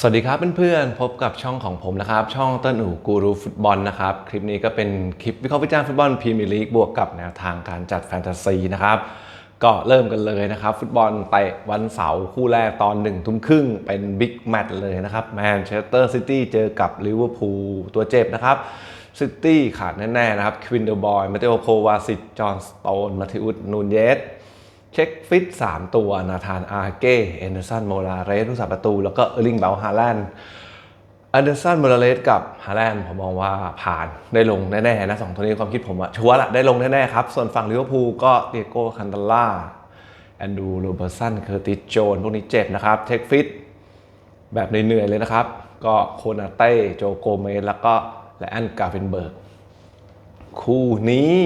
สวัสดีครับเพื่อนๆพบกับช่องของผมนะครับ ช่องเต้นอู่กูรูฟุตบอลนะครับ คลิปนี้ก็เป็นคลิปวิเคราะห์วิจารณ์ฟุตบอลพรีเมียร์ลีกบวกกับแนวทางการจัดแฟนตาซีนะครับก็เริ่มกันเลยนะครับ ฟุตบอลเตะวันเสาร์คู่แรกตอนหนึ่งทุ่มครึ่งเป็นบิ๊กแมตช์เลยนะครับแมนเชสเตอร์ซิตี้เจอกับลิเวอร์พูลตัวเจ็บนะครับซิตี้ขาดแน่ๆนะครับควินเดอร์บอยมาเตโอโควาซิตจอห์นสโตนมาธิอุสนูนเยส เช็คฟิต 3 ตัวนาธานอาเก้เอนเดอร์สันโมราเรสผู้สาประตู แล้วก็เออร์ลิงเบลฮาแลนด์เอนเดอร์สันโมราเรสกับฮาแลนด์ผมมองว่าผ่านได้ลงแน่ๆนะสองตัวนี้ความคิดผมอะชัวร์ละได้ลงแน่ๆครับ ส่วนฝั่งลิเวอร์พูลก็เตียโก้คันตาล่าแอนดูโรเบอร์สันเคอร์ติสโจน พวกนี้เจ็บนะครับ เช็คฟิต แบบเหนื่อยๆเลยนะครับ ก็โคนาเต้โจโกเมสแล้วก็และแอนกาเฟนเบิร์กคู่นี้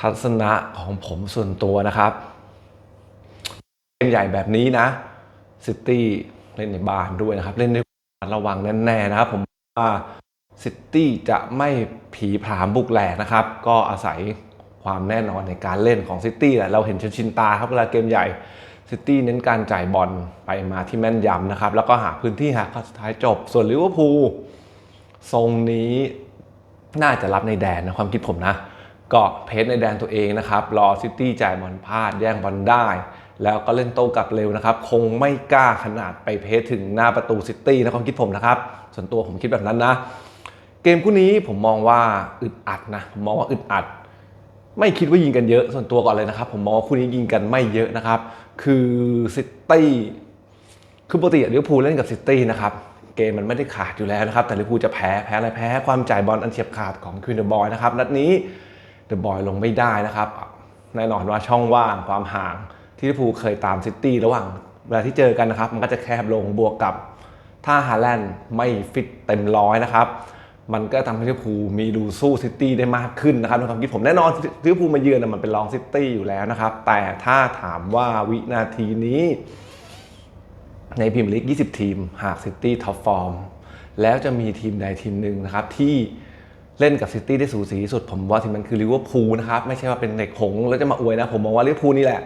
ทัศนะของผมส่วนตัวนะครับเกมใหญ่แบบนี้นะซิตี้เล่นในบ้านด้วยนะครับ เล่นด้วยความระวังแน่ๆนะครับ ผมว่าซิตี้จะไม่ผีผามบุกแหลกนะครับ ก็อาศัยความแน่นอนในการเล่นของซิตี้แหละเราเห็นชินชินตาครับเวลาเกมใหญ่ซิตี้เน้นการจ่ายบอลไปมาที่แม่นยำนะครับ แล้วก็หาพื้นที่หาข้อสุดท้ายจบ ส่วนลิเวอร์พูลทรงนี้น่าจะรับในแดนนะความคิดผมนะ ก็เพจในแดนตัวเองนะครับรอซิตี้จ่ายบอลพลาดแย่งบอลได้ แล้วก็เล่นโต้กลับเร็วนะครับ คงไม่กล้าขนาดไปเพจถึงหน้าประตูซิตี้นะความคิดผมนะครับ ส่วนตัวผมคิดแบบนั้นนะ เกมคู่นี้ผมมองว่าอึดอัดนะผมมองว่าอึดอัด ไม่คิดว่ายิงกันเยอะ ส่วนตัวก่อนเลยนะครับ ผมมองว่าคู่นี้ยิงกันไม่เยอะนะครับ คือซิตี้คือปกติลิเวอร์พูลเล่นกับซิตี้นะครับเกมมันไม่ได้ขาดอยู่แล้วนะครับ แต่ลิเวอร์พูลจะแพ้แพ้อะไรแพ้ ความจ่ายบอลอันเฉียบขาดของควินเดอร์บอยนะครับนัดนี้ เดอะบอยลงไม่ได้นะครับ แน่นอนว่าช่องว่างความห่างที่ลิเวอร์พูลเคยตามซิตี้ระหว่างเวลาที่เจอกันนะครับ มันก็จะแคบลงบวกกับ ถ้าฮาแลนด์ไม่ฟิตเต็มร้อยนะครับ มันก็ทำให้ลิเวอร์พูลมีรูสู้ซิตี้ได้มากขึ้นนะครับในความคิดผมแน่นอนลิเวอร์พูลมาเยือนมันเป็นรองซิตี้อยู่แล้วนะครับ แต่ถ้าถามว่าวินาทีนี้ ในพรีเมียร์ลีก 20 ทีม หากซิตี้ท็อปฟอร์มแล้วจะมีทีมใดทีมหนึ่งนะครับที่ เล่นกับซิตี้ได้สูสีที่สุด ผมว่าทีมนั้นคือลิเวอร์พูลนะครับ ไม่ใช่ว่าเป็นเด็กหงแล้วจะมาอวยนะ ผมมองว่าลิเวอร์พูลนี่แหละ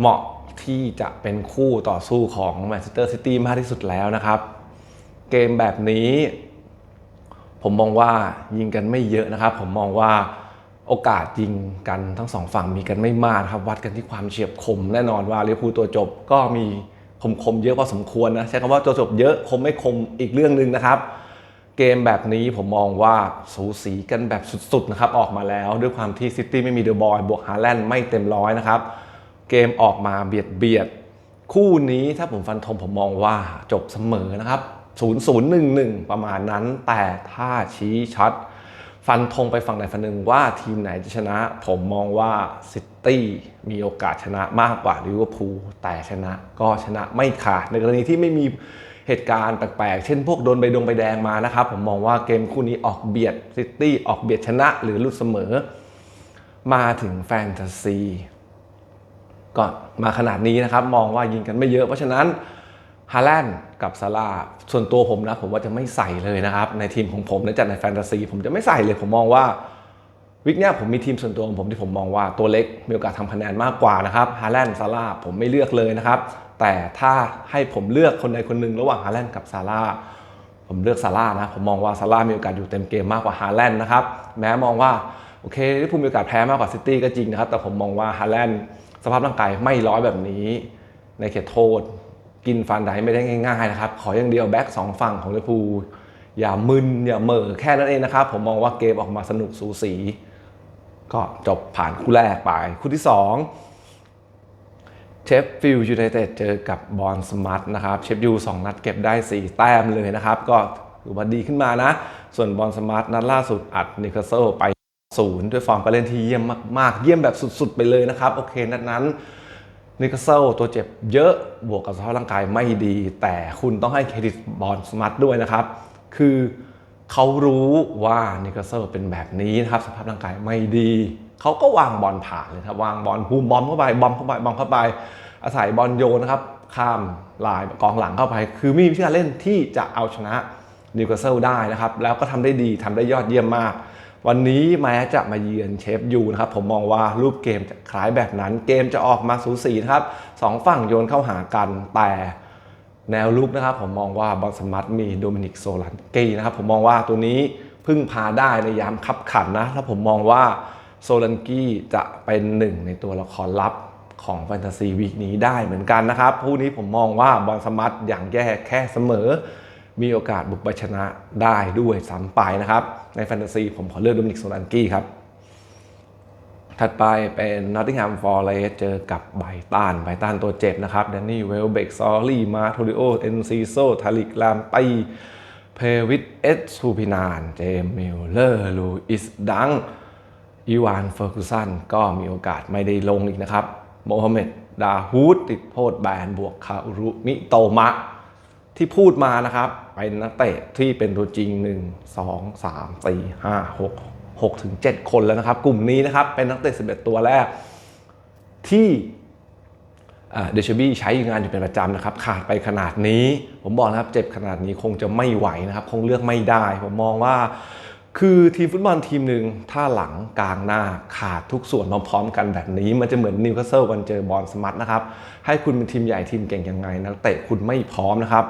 เหมาะที่จะเป็นคู่ต่อสู้ของแมนเชสเตอร์ซิตี้มากที่สุดแล้วนะครับ เกมแบบนี้ ผมมองว่ายิงกันไม่เยอะนะครับ ผมมองว่าโอกาสยิงกันทั้งสองฝั่งมีกันไม่มากครับ วัดกันที่ความเฉียบคมแน่นอนว่าลิเวอร์พูลตัวจบก็มีคมคมๆเยอะพอสมควรนะใช้คำว่าตัวจบเยอะคมไม่คมอีกเรื่องหนึ่งนะครับ เกมแบบนี้ผมมองว่าสูสีกันแบบสุดๆนะครับออกมาแล้วด้วยความที่ซิตี้ไม่มีเดอะบอยบวกฮาแลนด์ไม่เต็มร้อยนะครับ เกมออกมาเบียดเบียดคู่นี้ถ้าผมฟันธงผมมองว่าจบเสมอนะครับ 0-0-1-1 ประมาณนั้น แต่ถ้าชี้ชัด ฟันธงไปฝั่งไหนฝั่งหนึ่งว่าทีมไหนจะชนะ ผมมองว่าซิตี้มีโอกาสชนะมากกว่าลิเวอร์พูลแต่ชนะก็ชนะไม่ขาดในกรณีที่ไม่มี เหตุการณ์แปลกๆ เช่นพวกโดนใบดงใบแดงมานะครับ ผมมองว่าเกมคู่นี้ออกเบียดซิตี้ออกเบียดชนะหรือลุดเสมอ มาถึงแฟนตาซีก็มาขนาดนี้นะครับ มองว่ายิงกันไม่เยอะ เพราะฉะนั้นฮาแลนด์กับซาร่าส่วนตัวผมนะ ผมว่าจะไม่ใส่เลยนะครับ ในทีมของผมในจัดในแฟนตาซีผมจะไม่ใส่เลย ผมมองว่าวิกเนี้ยผมมีทีมส่วนตัวของผมที่ผมมองว่าตัวเล็กมีโอกาสทำคะแนนมากกว่านะครับฮาแลนด์ซาร่าผมไม่เลือกเลยนะครับ แต่ถ้าให้ผมเลือกคนใดคนหนึ่งระหว่างฮาแลนด์กับซาร่าผมเลือกซาร่านะ ผมมองว่าซาร่ามีโอกาสอยู่เต็มเกมมากกว่าฮาแลนด์นะครับ แม้มองว่า โอเคลิเวอร์พูลมีโอกาสแพ้มากกว่าซิตี้ก็จริงนะครับ แต่ผมมองว่าฮาแลนด์สภาพร่างกายไม่ร้อยแบบนี้ ในเขตโทษ กินฟันไดไม่ได้ง่ายๆนะครับ ขออย่างเดียวแบ็กสองฝั่งของลิเวอร์พูลอย่ามึนอย่าเหม่อแค่นั้นเองนะครับ ผมมองว่าเกมออกมาสนุกสูสี ก็จบผ่านคู่แรกไปคู่ที่ 2 เชฟฟิลด์ยูไนเต็ดเจอกับบอลสมาร์ทนะครับเชฟยูสองนัดเก็บได้ 4 แต้มเลยนะครับ ก็ถือว่าดีขึ้นมานะ ส่วนบอลสมาร์ทนัดล่าสุดอัดนิคาสเซิลไปศูนย์ด้วยฟอร์มการเล่นที่เยี่ยมมาก ๆ เยี่ยมแบบสุด ๆ ไปเลยนะครับ โอเค นัดนั้นนิคาสเซิลตัวเจ็บเยอะบวกกับสภาพร่างกายไม่ดี แต่คุณต้องให้เครดิตบอลสมาร์ทด้วยนะครับ คือเขารู้ว่านิคาสเซิลเป็นแบบนี้นะครับสภาพร่างกายไม่ดี เขาก็วางบอลผ่านเลยครับวางบอลบูมบอมเข้าไปบอมเข้าไปบอมเข้าไป อาศัยบอลโยนนะครับข้ามลายกองหลังเข้าไป คือมีวิธีการเล่นที่จะเอาชนะนิวคาสเซิลได้นะครับ แล้วก็ทำได้ดีทำได้ยอดเยี่ยมมาก วันนี้แม้จะมาเยือนเชฟยูนะครับ ผมมองว่ารูปเกมจะคล้ายแบบนั้น เกมจะออกมาสูสีนะครับสองฝั่งโยนเข้าหากันแต่แนวลุกนะครับ ผมมองว่าบอลสมัตมีโดมินิกโซลันกีนะครับ ผมมองว่าตัวนี้พึ่งพาได้ในยามคับขันนะแล้วผมมองว่า โซลันกี้จะเป็นหนึ่งในตัวละครลับของแฟนตาซีวีคนี้ได้เหมือนกันนะครับผู้นี้ผมมองว่าบอลสมัตอย่างแย่แค่เสมอ มีโอกาสบุกไปชนะได้ด้วยซ้ำไปนะครับ ในแฟนตาซีผมขอเลือกโดมินิกโซลันกี้ครับ ถัดไปเป็น Nottingham Forest เจอกับไบตันไบตันตัวเจ็บนะครับแดนนี่เวลเบกซอรี่มาโทริโอเอนซิโซทาริกลามตีเพวิตเอสซูพินานเจมมิลเลอร์ลูอิสดัง อีวานเฟอร์กูสันก็มีโอกาสไม่ได้ลงอีกนะครับโมฮัมเหม็ดดาฮูดติดโทษแบนบวกคารุมิโตมะ ที่พูดมานะครับ เป็นนักเตะที่เป็นตัวจริง 1 2 3 4 5 6 6ถึง7คนแล้วนะครับ กลุ่มนี้นะครับเป็นนักเตะ 11 ตัวแรก ที่เดชบี้ใช้งานอยู่เป็นประจำนะครับ ขาดไปขนาดนี้ ผมบอกนะครับเจ็บขนาดนี้คงจะไม่ไหวนะครับ คงเลือกไม่ได้ ผมมองว่า คือทีมฟุตบอลทีมหนึ่งถ้าหลังกลางหน้าขาดทุกส่วนพร้อมๆกันแบบนี้ มันจะเหมือนนิวคาสเซิลวันเจอบอลสมัตนะครับ ให้คุณเป็นทีมใหญ่ทีมเก่งยังไงนักเตะคุณไม่พร้อมนะครับ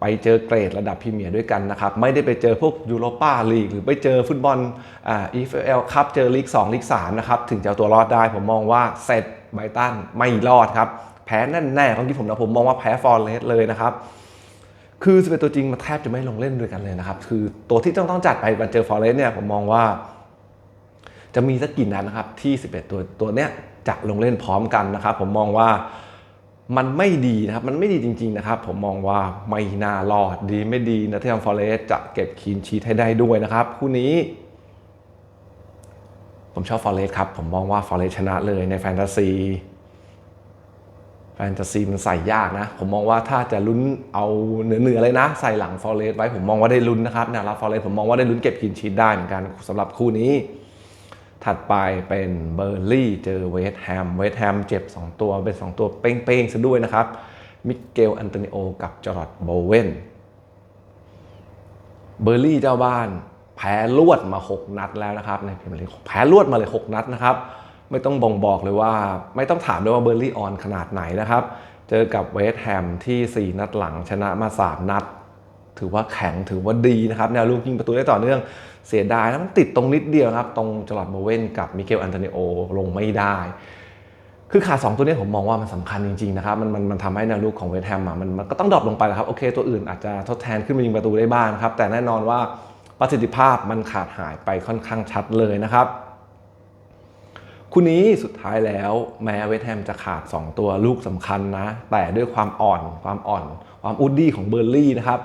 ไปเจอเกรดระดับพรีเมียร์ด้วยกันนะครับ ไม่ได้ไปเจอพวกยูโรปาลีกหรือไปเจอฟุตบอลอ่า EFL ครับเจอลีก2ลีก3นะครับถึงจะเอาตัวรอดได้ผมมองว่าเซตไบตันไม่รอดครับแพ้แน่แน่ๆของที่ผมนะผมมองว่าแพ้ฟอร์เรสเลยนะครับ คือสเปนตัวจริงมันแทบจะไม่ลงเล่นด้วยกันเลยนะครับ คือตัวที่ต้องต้องจัดไปมาเจอฟอร์เรสเนี่ยผมมองว่า จะมีสักกี่นัดนะครับที่ 11 ตัวตัวเนี้ยจะลงเล่นพร้อมกันนะครับ ผมมองว่ามันไม่ดีนะครับ มันไม่ดีจริง ๆ นะครับ ผมมองว่าไม่น่ารอดดีไม่ดีนะที่ทางฟอร์เรสจะเก็บคีนชีทให้ได้ด้วยนะครับคู่นี้ ผมชอบฟอร์เรสครับ ผมมองว่าฟอร์เรสชนะเลยในแฟนตาซี แฟนตาซีมันใส่ยากนะ ผมมองว่าถ้าจะลุ้นเอาเหนือเหนือๆเลยนะ ใส่หลังฟอร์เรสไว้ผมมองว่าได้ลุ้นนะครับแนวรับฟอร์เรสผมมองว่าได้ลุ้นเก็บกินชีตได้เหมือนกันสำหรับคู่นี้ ถัดไปเป็นเบอร์ลี่เจอเวสต์แฮมเวสต์แฮมเจ็บ 2 ตัวเป็น 2 ตัวเป้งๆซะด้วยนะครับมิเกลอันโตนิโอกับจอร์ดโบเวนเบอร์ลี่เจ้าบ้านแพ้รวดมา 6 นัดแล้วนะครับในพรีเมียร์ลีกแพ้รวดมาเลย 6 นัดนะครับ ไม่ต้องบ่งบอกเลยว่า ไม่ต้องถามด้วยว่าเบอร์ลี่ออนขนาดไหนนะครับ เจอกับเวสต์แฮมที่ 4 นัดหลังชนะมา 3 นัด ถือว่าแข็งถือว่าดีนะครับ แนวลูกยิงประตูได้ต่อเนื่องเสียดายนะมันติดตรงนิดเดียวครับ ตรงจอร์ดโบเวนกับมิเกลอันโตนิโอลงไม่ได้ คือขาสองตัวนี้ผมมองว่ามันสำคัญจริงๆนะครับ มันมันมันทำให้แนวลูกของเวสต์แฮมมันมันก็ต้องดรอปลงไปแหละครับโอเค ตัวอื่นอาจจะทดแทนขึ้นมายิงประตูได้บ้างนะครับแต่แน่นอนว่าประสิทธิภาพมันขาดหายไปค่อนข้างชัดเลยนะครับ คู่นี้สุดท้ายแล้วแม้เวสแฮมจะขาด 2 ตัวลูกสำคัญนะ แต่ด้วยความอ่อนความอ่อน ความอุดดี้ของเบอร์ลี่นะครับ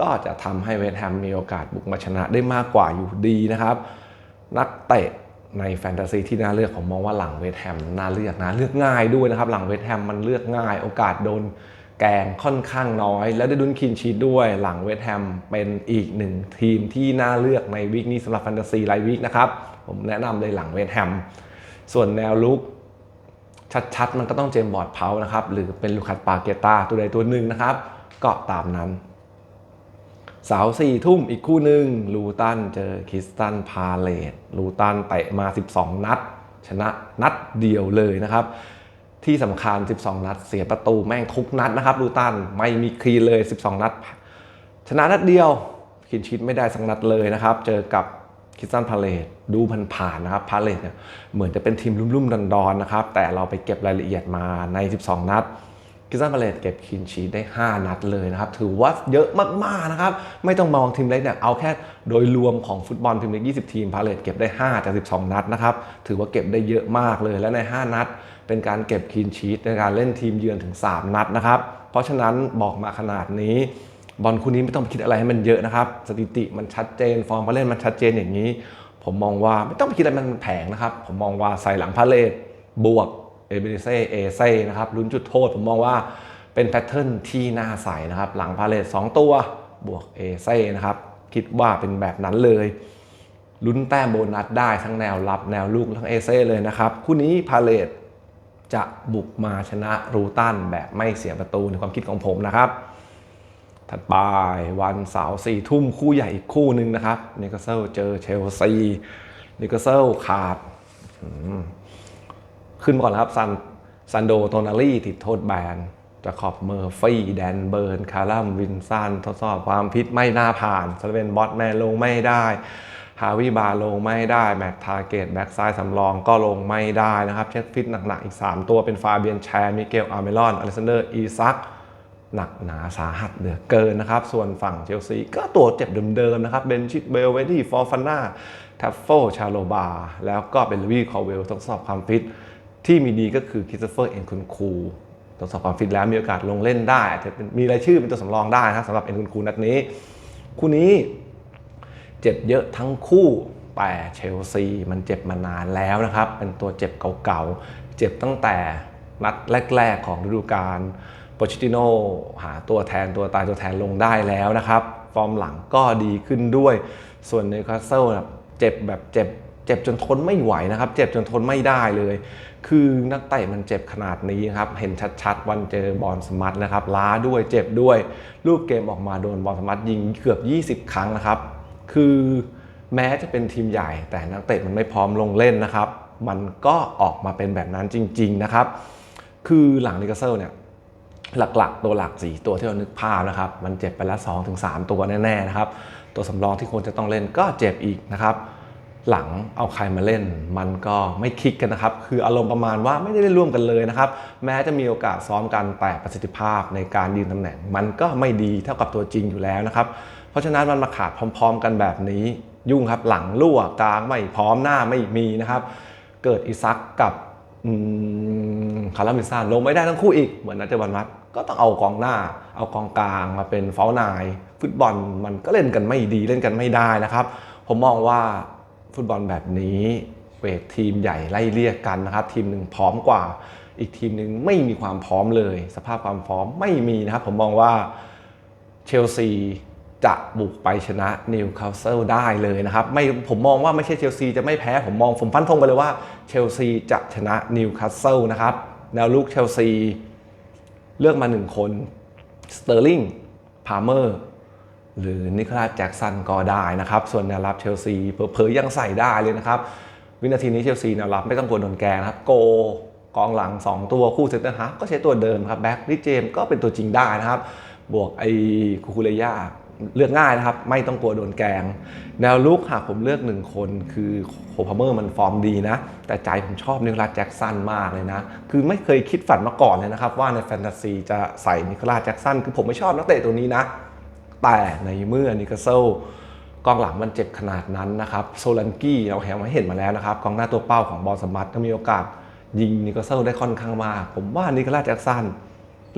ก็จะทำให้เวสแฮมมีโอกาสบุกมาชนะได้มากกว่าอยู่ดีนะครับ นักเตะในแฟนตาซีที่น่าเลือกผมมองว่าหลังเวสแฮมน่าเลือกนะเลือกง่ายด้วยนะครับ หลังเวสแฮมมันเลือกง่าย โอกาสโดนแกงค่อนข้างน้อย และได้ดุนคินชีตด้วย หลังเวสแฮมเป็นอีกหนึ่งทีมที่น่าเลือกในวีคนี้สำหรับแฟนตาซีรายวีคนะครับผมแนะนำเลยหลังเวสแฮม ส่วนแนวลุกชัดๆ มันก็ต้องเจมบอร์ดเพานะครับ หรือเป็นลูคัสปาเกตาตัวใดตัวหนึ่งนะครับ ก็ตามนั้น สาวสี่ทุ่มอีกคู่หนึ่งลูตันเจอคิสตันพาเลตลูตันเตะมา 12 นัด ชนะนัดเดียวเลยนะครับ ที่สำคัญ 12 นัด เสียประตูแม่งทุกนัดนะครับลูตันไม่มีคลีนเลย 12 นัด ชนะนัดเดียวคินชิตไม่ได้สักนัดเลยนะครับ เจอกับ คิสตันพาเลตดูผ่านๆนะครับพาเลตเนี่ยเหมือนจะเป็นทีมลุ่มๆดอนๆนะครับ แต่เราไปเก็บรายละเอียดมาใน 12 นัดคิสตันพาเลตเก็บคินชีได้ 5 นัดเลยนะครับ ถือว่าเยอะมากๆนะครับ ไม่ต้องมองทีมเล็กเนี่ยเอาแค่โดยรวมของฟุตบอลทีมเล็ก20 ทีมพาเลตเก็บได้ 5 จาก 12 นัดนะครับ ถือว่าเก็บได้เยอะมากเลยและใน 5 นัด เป็นการเก็บคินชีในการเล่นทีมเยือนถึง 3 นัดนะครับ เพราะฉะนั้นบอกมาขนาดนี้ บอลคู่นี้ไม่ต้องคิดอะไรให้มันเยอะนะครับ สถิติมันชัดเจน ฟอร์มกาเล่นมันชัดเจนอย่างนี้ ผมมองว่าไม่ต้องไปคิดอะไรมันแผงนะครับ ผมมองว่าใส่หลังพาเลตบวกเอเบเซ่เอเซ่นะครับลุ้นจุดโทษ ผมมองว่าเป็นแพทเทิร์นที่น่าใส่นะครับ หลังพาเลต2ตัวบวกเอเซ่นะครับคิดว่าเป็นแบบนั้นเลยลุ้นแต้มโบนัสได้ทั้งแนวรับแนวลูกทั้งเอเซ่เลยนะครับ คู่นี้พาเลตจะบุกมาชนะรูตันแบบไม่เสียประตูในความคิดของผมนะครับ ถัดไปวันเสาร์สี่ทุ่มคู่ใหญ่อีกคู่หนึ่งนะครับนิโคลเซลเจอเชลซีนิโคลเซลขาด ขึ้นก่อนนะครับซันซันโดโตนาลีติดโทษแบนจะขอบเมอร์ฟี่แดนเบิร์น คาร์ลัมวินสันทดสอบความพิษไม่น่าผ่านสเวนบอสแมนลงไม่ได้ ฮาวิบาลงไม่ได้ แม็กทาเกตแบ็กซ้ายสำรองก็ลงไม่ได้นะครับ เช็คฟิตหนักๆ อีก 3 ตัวเป็นฟาเบียนแชร์มิเกลอาร์เมลอนอเล็กซานเดอร์อีซัก หนักหนาสาหัสเหลือเกินนะครับ ส่วนฝั่งเชลซีก็ตัวเจ็บเดิมๆนะครับเบนชิดเบลเวดี้ฟอร์ฟาน่าทัฟโฟชาโลบา แล้วก็เป็นลูวี่คอเวลทดสอบความฟิต ที่มีดีก็คือคริสเฟอร์เอ็นคุนคูทดสอบความฟิตแล้วมีโอกาสลงเล่นได้อาจจะเป็นมีรายชื่อเป็นตัวสำรองได้นะครับสำหรับเอ็นคุนคูนัดนี้ คู่นี้เจ็บเยอะทั้งคู่แต่เชลซีมันเจ็บมานานแล้วนะครับ เป็นตัวเจ็บเก่าๆ เจ็บตั้งแต่นัดแรก ๆ ของฤดูกาล โปชิติโนหาตัวแทนตัวตายตัวแทนลงได้แล้วนะครับ ฟอร์มหลังก็ดีขึ้นด้วย ส่วนนิวคาสเซิลเจ็บแบบเจ็บเจ็บจนทนไม่ไหวนะครับ เจ็บจนทนไม่ได้เลย คือนักเตะมันเจ็บขนาดนี้ครับ เห็นชัดๆ วันเจอบอลสมัตนะครับ ล้าด้วยเจ็บด้วยลูกเกมออกมาโดนบอลสมัตยิงเกือบ 20 ครั้งนะครับ คือแม้จะเป็นทีมใหญ่แต่นักเตะมันไม่พร้อมลงเล่นนะครับ มันก็ออกมาเป็นแบบนั้นจริง ๆนะครับ คือหลังนิวคาสเซิลเนี่ย หลักๆ ตัวหลัก 4 ตัวที่เรานึกภาพนะครับ มันเจ็บไปแล้ว2-3ถึงตัวแน่ๆนะครับ ตัวสำรองที่ควรจะต้องเล่นก็เจ็บอีกนะครับ หลังเอาใครมาเล่น มันก็ไม่คิกกันนะครับ คืออารมณ์ประมาณว่าไม่ได้เล่นร่วมกันเลยนะครับ แม้จะมีโอกาสซ้อมกันแต่ประสิทธิภาพในการยืนตำแหน่ง มันก็ไม่ดีเท่ากับตัวจริงอยู่แล้วนะครับ เพราะฉะนั้นมันมาขาดพร้อม ๆ กันแบบนี้ยุ่งครับ หลังรั่วกลางไม่พร้อมหน้าไม่มีนะครับ เกิดอิซักกับ คาร์ลมินซานลงไม่ได้ทั้งคู่อีก เหมือนนัดเจวันมัดก็ต้องเอากองหน้า เอากองกลางมาเป็นเฝ้านาย ฟุตบอลมันก็เล่นกันไม่ดีเล่นกันไม่ได้นะครับ ผมมองว่าฟุตบอลแบบนี้เวททีมใหญ่ไล่เรียกกันนะครับ ทีมหนึ่งพร้อมกว่า อีกทีมหนึ่งไม่มีความพร้อมเลย สภาพความพร้อมไม่มีนะครับ ผมมองว่าเชลซี จะบุกไปชนะนิวคาสเซิลได้เลยนะครับไม่ผมมองว่าไม่ใช่เชลซีจะไม่แพ้ผมมองผมฟันธงไปเลยว่าเชลซีจะชนะนิวคาสเซิลนะครับแนวลูกเชลซีเลือกมาหนึ่งคนสเตอร์ลิงพาร์เมอร์หรือนิโคลัสแจ็กสันก็ได้นะครับ ส่วนแนวรับเชลซีเผลอๆยังใส่ได้เลยนะครับ วินาทีนี้เชลซีแนวรับไม่ต้องกลัวโดนแกนะครับ โกกองหลัง 2 ตัวคู่เซนเตอร์ฮาร์ก็ใช้ตัวเดิมครับแบ็กลิเจมก็เป็นตัวจริงได้นะครับ บวกไอ้คูคูเรย่า เลือกง่ายนะครับ ไม่ต้องกลัวโดนแกง แนวลุกหากผมเลือกหนึ่งคนคือโคพาเมอร์มันฟอร์มดีนะ แต่ใจผมชอบนิโคลัสแจ็กสันมากเลยนะ คือไม่เคยคิดฝันมาก่อนเลยนะครับ ว่าในแฟนตาซีจะใส่นิโคลัสแจ็กสันคือผมไม่ชอบนักเตะตัวนี้นะ แต่ในเมื่อนิคาเซลกองหลังมันเจ็บขนาดนั้นนะครับโซลันกี้เราแหมาเห็นมาแล้วนะครับกองหน้าตัวเป้าของบอลสมัตก็มีโอกาสยิงนิคาเซลได้ค่อนข้างมากผมว่านิโคลัสแจ็กสัน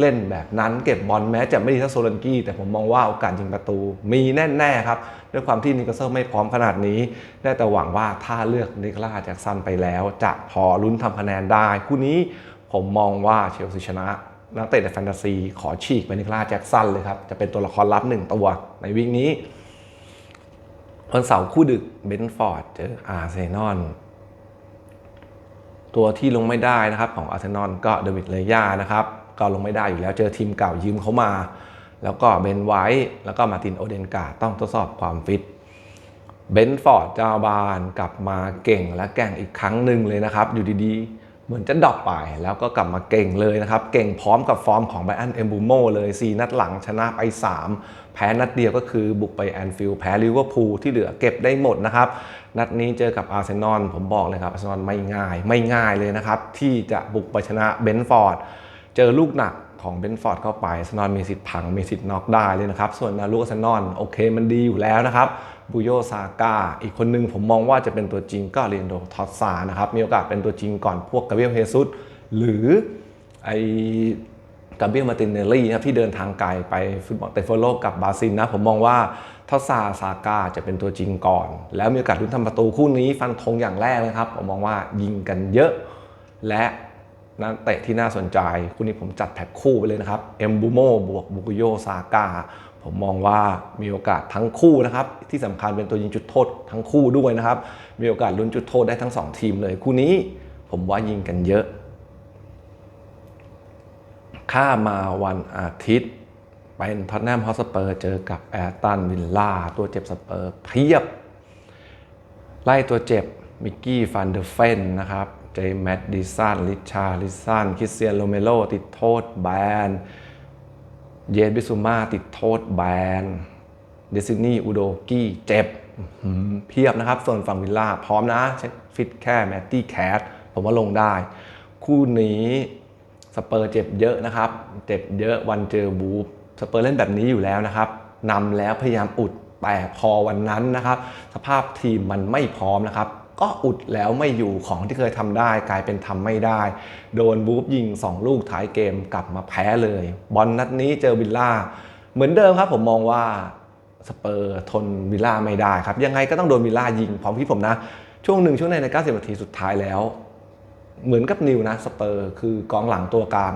เล่นแบบนั้นเก็บบอลแม้จะไม่ดีเท่าโซลันกี้ แต่ผมมองว่าโอกาสยิงประตูมีแน่ๆครับ ด้วยความที่นิคาเซลไม่พร้อมขนาดนี้ ได้แต่หวังว่าถ้าเลือกนิโคลัสแจ็กสันไปแล้ว จะพอลุ้นทำคะแนนได้ คู่นี้ผมมองว่าเชลซีชนะ นักเตะในแฟนตาซี ขอฉีกไปนิโคลาแจ็กสันเลยครับ จะเป็นตัวละครลับหนึ่งตัวในวิกนี้วันเสาร์คู่ดึกเบนฟอร์ดเจออาร์เซนอลตัวที่ลงไม่ได้นะครับของอาร์เซนอลก็เดวิดเลยานะครับ ก็ลงไม่ได้อยู่แล้วเจอทีมเก่ายืมเขามา แล้วก็เบนไวท์แล้วก็มาตินโอเดนกาต้องทดสอบความฟิตเบนฟอร์ดเจ้าบานกลับมาเก่งและแก่งอีกครั้งหนึ่งเลยนะครับ อยู่ดีๆ เหมือนจะดรอปไป แล้วก็กลับมาเก่งเลยนะครับ เก่งพร้อมกับฟอร์มของไบอันเอมบูโมเลย 4 นัดหลังชนะไป 3 แพ้นัดเดียวก็คือบุกไปแอนฟิลด์แพ้ลิเวอร์พูลที่เหลือเก็บได้หมดนะครับ นัดนี้เจอกับอาร์เซนอลผมบอกเลยครับอาร์เซนอลไม่ง่าย ไม่ง่ายเลยนะครับ ที่จะบุกไปชนะเบนฟอร์ด เจอลูกหนักของเบนฟอร์ดเข้าไปอาร์เซนอลมีสิทธิ์พังมีสิทธิ์น็อกได้เลยนะครับ ส่วนนาลูกอาร์เซนอลโอเคมันดีอยู่แล้วนะครับบูโยซาก้าอีกคนนึงผมมองว่าจะเป็นตัวจริงก็เรียนโดทอสซานะครับมีโอกาสเป็นตัวจริงก่อนพวกกาเบียลเฮซุสหรือไอกาเบียลมาตินเนลลี่นะที่เดินทางไกลไปฟุตบอลเตฟโลกับบราซิลนะผมมองว่าทอสซาซาก้าจะเป็นตัวจริงก่อน แล้วมีโอกาสลุ้นทำประตูคู่นี้ฟันธงอย่างแรกเลยครับ ผมมองว่ายิงกันเยอะ และ นักเตะที่น่าสนใจ คู่นี้ผมจัดแพ็คคู่ไปเลยนะครับเอมบูโมบวกบุกุโยซาก้าผมมองว่ามีโอกาสทั้งคู่นะครับ ที่สำคัญเป็นตัวยิงจุดโทษทั้งคู่ด้วยนะครับ มีโอกาสลุ้นจุดโทษได้ทั้ง 2 ทีมเลย คู่นี้ผมว่ายิงกันเยอะ ข้ามาวันอาทิตย์ เป็นท็อตแนมฮอสเปอร์เจอกับแอตตันวิลล่าตัวเจ็บสเปอร์เพียบ ไล่ตัวเจ็บมิกกี้ฟันเดอร์เฟนนะครับ จมส์แมดดิสันลิชาลิสันคริสเตียนโรเมโรติดโทษแบน เยนบิซูมาติดโทษแบน เดซินี่ อุโดกี้เจ็บ เพียบนะครับ ส่วนฝั่งวิลล่า พร้อมนะเช็คฟิตแค่แมตตี้แคทผมว่าลงได้ คู่นี้สเปอร์เจ็บเยอะนะครับ เจ็บเยอะวันเจอบูฟสเปอร์เล่นแบบนี้อยู่แล้วนะครับนำแล้วพยายามอุดแต่พอวันนั้นนะครับ สภาพทีมมันไม่พร้อมนะครับ ก็อุดแล้วไม่อยู่ของที่เคยทำได้ กลายเป็นทำไม่ได้ โดนบูฟยิง 2 ลูกท้ายเกมกลับมาแพ้เลย บอลนัดนี้เจอวิลล่า เหมือนเดิมครับผมมองว่าสเปอร์ทนวิลล่าไม่ได้ครับ ยังไงก็ต้องโดนวิลล่ายิงพร้อมที่ผมนะ ช่วงหนึ่งช่วงในใน 90 นาทีสุดท้ายแล้ว เหมือนกับนิวนะสเปอร์คือกองหลังตัวกลาง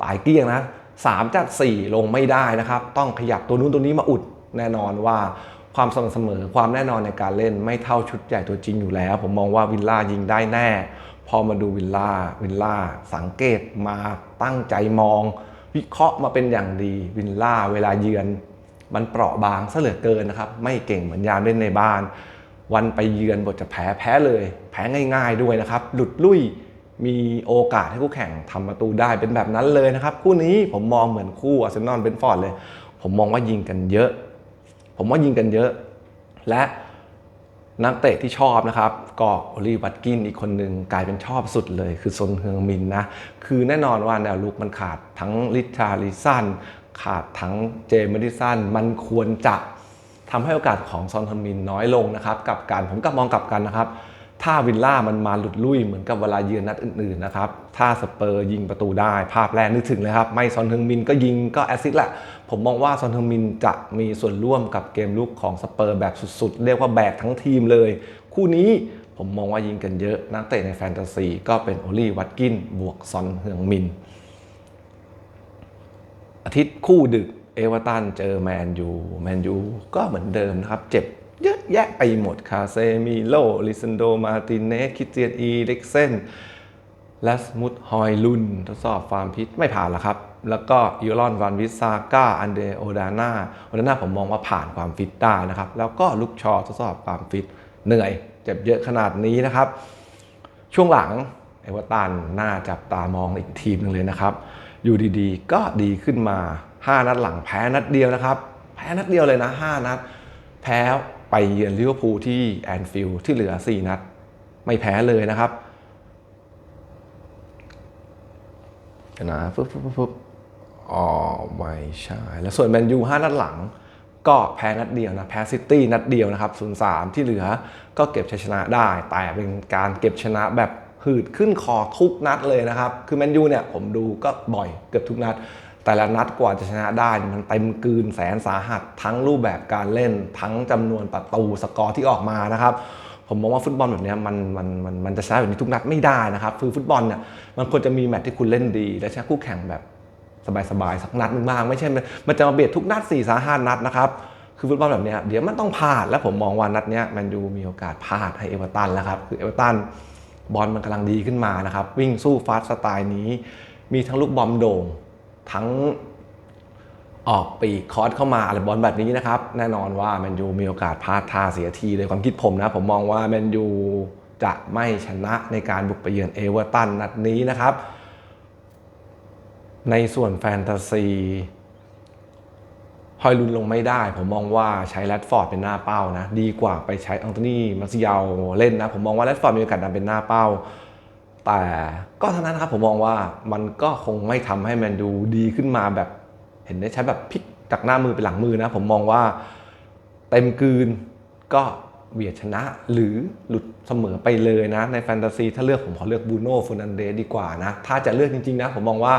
ปลายเกลี้ยงนะสามจากสี่ลงไม่ได้นะครับ ต้องขยับตัวนู้นตัวนี้มาอุดแน่นอนว่า ความสม่ำเสมอความแน่นอนในการเล่นไม่เท่าชุดใหญ่ตัวจริงอยู่แล้ว ผมมองว่าวิลล่ายิงได้แน่ พอมาดูวิลล่าวิลล่าสังเกตมาตั้งใจมอง วิเคราะห์มาเป็นอย่างดีวิลล่าเวลาเยือน มันเปราะบางซะเหลือเกินนะครับ ไม่เก่งเหมือนยามเล่นในบ้าน วันไปเยือนบทจะแพ้แพ้เลย แพ้ง่าย ๆด้วยนะครับ หลุดลุ่ยมีโอกาสให้คู่แข่งทำประตูได้เป็นแบบนั้นเลยนะครับ คู่นี้ผมมองเหมือนคู่อาร์เซนอลเบนฟอร์ดเลย ผมมองว่ายิงกันเยอะ ผมว่ายิงกันเยอะ และนักเตะที่ชอบนะครับ ก็โอลีวัตกินอีกคนหนึ่งกลายเป็นชอบสุดเลย คือซนเฮืองมินนะ คือแน่นอนว่าแนวลุกมันขาดทั้งลิชาลิสันขาดทั้งเจมิดิสันมันควรจะทำให้โอกาสของซอนเฮืองมินน้อยลงนะครับ กับการผมกลับมองกลับกันนะครับ ถ้าวิลล่ามันมาหลุดลุ่ยเหมือนกับเวลาเยือนนัดอื่นๆนะครับ ถ้าสเปอร์ยิงประตูได้ ภาพแรกนึกถึงเลยครับ ไม่ซอนเฮึงมินก็ยิงก็แอสซิสต์แหละ ผมมองว่าซอนเฮึงมินจะมีส่วนร่วมกับเกมลุกของสเปอร์แบบสุดๆ เรียกว่าแบกทั้งทีมเลย คู่นี้ผมมองว่ายิงกันเยอะนักเตะในแฟนตาซีก็เป็นโอลี่วัตกินบวกซอนเฮืองมิน อาทิตย์คู่ดึกเอเวอร์ตันเจอแมนยูแมนยูก็เหมือนเดิมนะครับเจ็บ เยอะแยะไปหมดคาเซมิโลลิซันโด มาติเนสคิเตียนอีเล็กเซนและสมุดฮอยลุนทดสอบฟาร์มพิษไม่ผ่านล้วครับ แล้วก็ยูรอนวันวิซาก้าอันเดโอดาน่าโอดาน่าผมมองว่าผ่านความฟิตได้นะครับ แล้วก็ลุกชอทดสอบความฟิตเหนื่อย เจ็บเยอะขนาดนี้นะครับ ช่วงหลังเอเวอร์ตันน่าจับตามองอีกทีมหนึงเลยนะครับ อยู่ดีๆ ก็ดีขึ้นมา 5 นัดหลังแพ้นัดเดียวนะครับ แพ้นัดเดียวเลยนะ 5 นัด แพ้ ไปเยือนลิเวอร์พูลที่แอนฟิลด์ที่เหลือ 4 นัด ไม่แพ้เลยนะครับนะฟึบฟึบฟึบฟึบอ๋อไม่ใช่ แล้วส่วนแมนยู5นัดหลัง ก็แพ้นัดเดียวนะแพ้ซิตี้นัดเดียวนะครับ0-3ที่เหลือก็เก็บชัยชนะได้ แต่เป็นการเก็บชนะแบบหืดขึ้นคอทุกนัดเลยนะครับ คือแมนยูเนี่ยผมดูก็บ่อยเกือบทุกนัด แต่ละนัดกว่าจะชนะได้มันเต็มกลืนแสนสาหัส ทั้งรูปแบบการเล่น ทั้งจำนวนประตูสกอร์ที่ออกมานะครับผมมองว่าฟุตบอลแบบนี้มันมันมันมันจะชนะแบบนี้ทุกนัดไม่ได้นะครับคือฟุตบอลเนี่ยมันควรจะมีแมตช์ที่คุณเล่นดี และชนะคู่แข่งแบบสบายๆสักนัดหนึงบ้างไม่ใช่ มันจะมาเบียดทุกนัด4ี่สาห้านัดนะครับคือฟุตบอลแบบนี้เดี๋ยวมันต้องพลาดแล้วผมมองว่านัดนี้ยแมนยูมีโอกาสพลาดให้เอเวอร์ตันแล้วครับคือเอเวอร์ตันบอลมันกำลังดีขึ้นมานะครับวิ่งสู้ฟาสต์สไตล์นี้ มีทั้งลูกบอมโด่ง ทั้งออกปีคอร์สเข้ามาอะไรบอลแบบนี้นะครับ แน่นอนว่าแมนยูมีโอกาสพลาดท่าเสียทีเลยความคิดผมนะ ผมมองว่าแมนยูจะไม่ชนะในการบุกไปเยือนเอเวอร์ตันนัดนี้นะครับ ในส่วนแฟนตาซีฮอยลุนลงไม่ได้ ผมมองว่าใช้แรดฟอร์ดเป็นหน้าเป้านะ ดีกว่าไปใช้อังโตนีมาซิยาเล่นนะ ผมมองว่าแรดฟอร์ดมีโอกาสนำเป็นหน้าเป้า แต่ก็เท่านั้นครับผมมองว่ามันก็คงไม่ทำให้แมนดูดีขึ้นมาแบบ เห็นได้ใช้แบบพลิกจากหน้ามือเป็นหลังมือนะ ผมมองว่าเต็มกืนก็เบียดชนะหรือหลุดเสมอไปเลยนะ ในแฟนตาซีถ้าเลือกผมขอเลือกบูโน่ฟูนันเดสดีกว่านะ ถ้าจะเลือกจริงๆนะ ผมมองว่า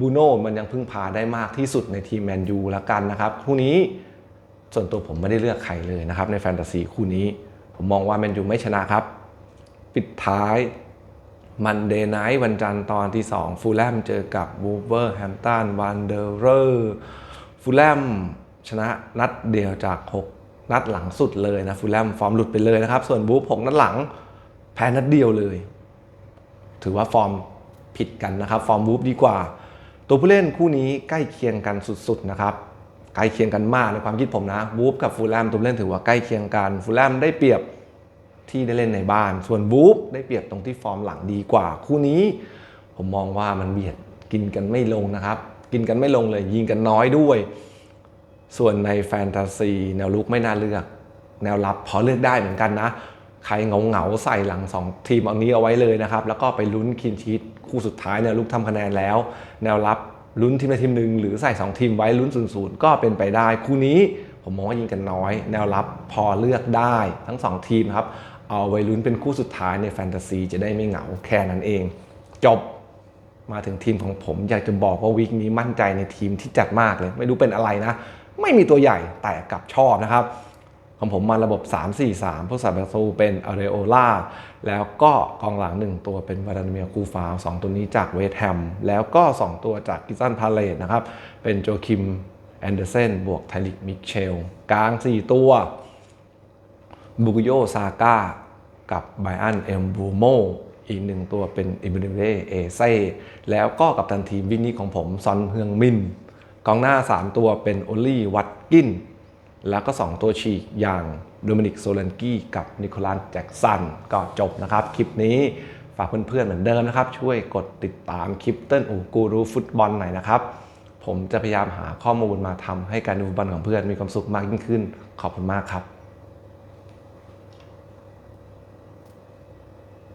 บูโน่มันยังพึ่งพาได้มากที่สุดในทีมแมนยูแล้วกันนะครับคู่นี้ส่วนตัวผมไม่ได้เลือกใครเลยนะครับในแฟนตาซีคู่นี้ ผมมองว่าแมนยูไม่ชนะครับ ปิดท้าย มันเดย์ไนท์วันจันทร์ตอนที่ 2 ฟูลแลมเจอกับวูเวอร์แฮมตันวันเดอร์เรอร์ฟูลแลมชนะนัดเดียวจาก 6 นัดหลังสุดเลยนะฟูลแลมฟอร์มหลุดไปเลยนะครับ ส่วนบูฟ6นัดหลังแพ้นัดเดียวเลย ถือว่าฟอร์มผิดกันนะครับ ฟอร์มวูฟดีกว่า ตัวผู้เล่นคู่นี้ใกล้เคียงกันสุดๆนะครับใกล้เคียงกันมากในความคิดผมนะวูฟกับฟูลแลมตัวผู้เล่นถือว่าใกล้เคียงกันฟูลแลมได้เปรียบ ที่ได้เล่นในบ้าน ส่วนบูฟได้เปรียบตรงที่ฟอร์มหลังดีกว่า คู่นี้ ผมมองว่ามันเบียดกินกันไม่ลงนะครับ กินกันไม่ลงเลย ยิงกันน้อยด้วย ส่วนในแฟนตาซี แนวลุกไม่น่าเลือก แนวรับพอเลือกได้เหมือนกันนะ ใครเงาเงาๆใส่หลัง 2 ทีมเอานี้เอาไว้เลยนะครับ แล้วก็ไปลุ้นคินชีตคู่สุดท้ายแนวลุกทำคะแนนแล้ว แนวรับลุ้นทีมใดทีมหนึ่งหรือใส่ 2 ทีมไว้ลุ้นศูนย์ศูนย์ก็เป็นไปได้ คู่นี้ผมมองว่ายิงกันน้อย แนวรับพอเลือกได้ทั้ง 2 ทีมครับ เอาไว้ลุ้นเป็นคู่สุดท้ายในแฟนตาซีจะได้ไม่เหงาแค่นั้นเอง จบมาถึงทีมของผมอยากจะบอกว่าวีคนี้มั่นใจในทีมที่จัดมากเลย ไม่รู้เป็นอะไรนะ ไม่มีตัวใหญ่แต่กลับชอบนะครับของผมมาระบบ 3-4-3 ผู้สาประตูเป็นอาเรโอล่า แล้วก็กองหลัง 1 ตัวเป็นวาดาเมียคูฟาวสองตัวนี้จากเวสแฮม แล้วก็ 2 ตัวจากกิซันพาเลตนะครับ เป็นโจคิม แอนเดอร์เซนบวกไทลิกมิเชล กลาง 4 ตัว บุกโยซาก้ากับไบอันเอมบูโมอีกหนึ่งตัวเป็นอิบิเดเอเซแล้วก็กับตันทีมวินนี่ของผมซอนเฮืองมินกองหน้า 3 ตัวเป็นโอลี่วัตกิน แล้วก็ 2 ตัวฉีกอย่างโดมินิกโซเลนกี้กับนิโคลัสแจ็กสันก็จบนะครับ คลิปนี้ฝากเพื่อนๆเหมือนเดิมนะครับ ช่วยกดติดตามคลิปเติ้ลอูกูรูฟุตบอลหน่อยนะครับ ผมจะพยายามหาข้อมูลมาทำให้การดูบอลของเพื่อนมีความสุขมากยิ่งขึ้น ขอบคุณมากครับ